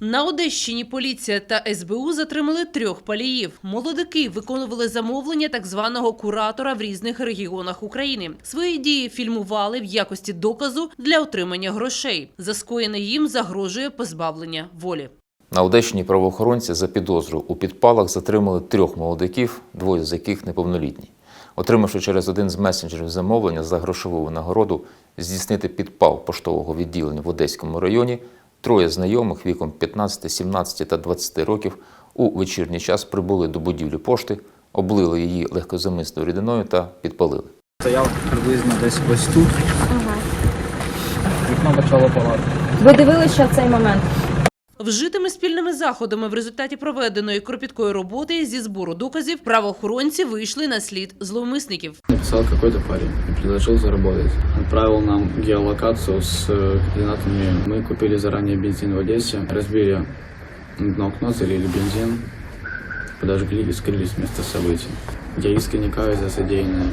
На Одещині поліція та СБУ затримали трьох паліїв. Молодики виконували замовлення так званого куратора в різних регіонах України. Свої дії фільмували в якості доказу для отримання грошей. За скоєне їм загрожує позбавлення волі. На Одещині правоохоронці за підозру у підпалах затримали трьох молодиків, двоє з яких неповнолітні. Отримавши через один з месенджерів замовлення за грошову винагороду здійснити підпал поштового відділення в Одеському районі, троє знайомих віком 15, 17 та 20 років у вечірній час прибули до будівлі пошти, облили її легкозамисною рідиною та підпалили. Стояв приблизно десь ось тут. Вікно почало палати. Ви дивилися в цей момент? Вжитими спільними заходами в результаті проведеної кропіткої роботи зі збору доказів правоохоронці вийшли на слід зловмисників. Написал какой-то парень и предложил заработать. Отправил нам геолокацию с э, координатами. Мы купили заранее бензин в Одессе, разбили одно окно, залили бензин, подожгли и скрылись с места событий. Я искренне каюсь за содеянное.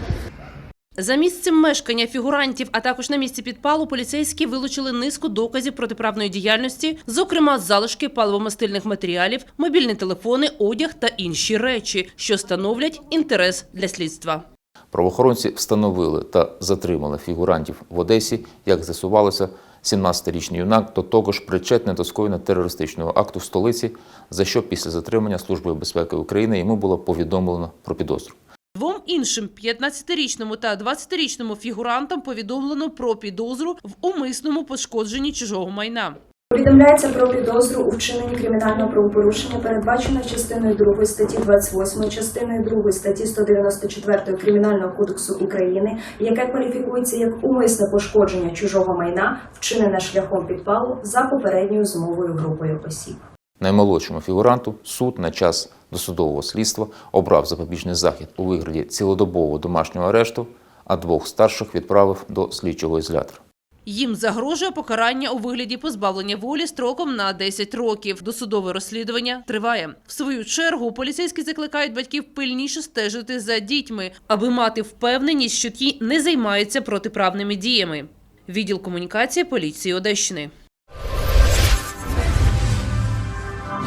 За місцем мешкання фігурантів, а також на місці підпалу, поліцейські вилучили низку доказів протиправної діяльності, зокрема залишки паливомастильних матеріалів, мобільні телефони, одяг та інші речі, що становлять інтерес для слідства. Правоохоронці встановили та затримали фігурантів в Одесі. Як з'ясувалося, 17-річний юнак до того ж причетний до скоєння терористичного акту в столиці, за що після затримання Службою безпеки України йому було повідомлено про підозру. Іншим 15-річному та 20-річному фігурантам повідомлено про підозру в умисному пошкодженні чужого майна. Повідомляється про підозру у вчиненні кримінального правопорушення, передбаченого частиною 2 статті 28, частиною 2 статті 194 Кримінального кодексу України, яке кваліфікується як умисне пошкодження чужого майна, вчинене шляхом підпалу за попередньою змовою групою осіб. Наймолодшому фігуранту суд на час досудового слідства обрав запобіжний захід у вигляді цілодобового домашнього арешту, а двох старших відправив до слідчого ізолятора. Їм загрожує покарання у вигляді позбавлення волі строком на 10 років. Досудове розслідування триває. В свою чергу поліцейські закликають батьків пильніше стежити за дітьми, аби мати впевненість, що ті не займаються протиправними діями. Відділ комунікації поліції Одещини.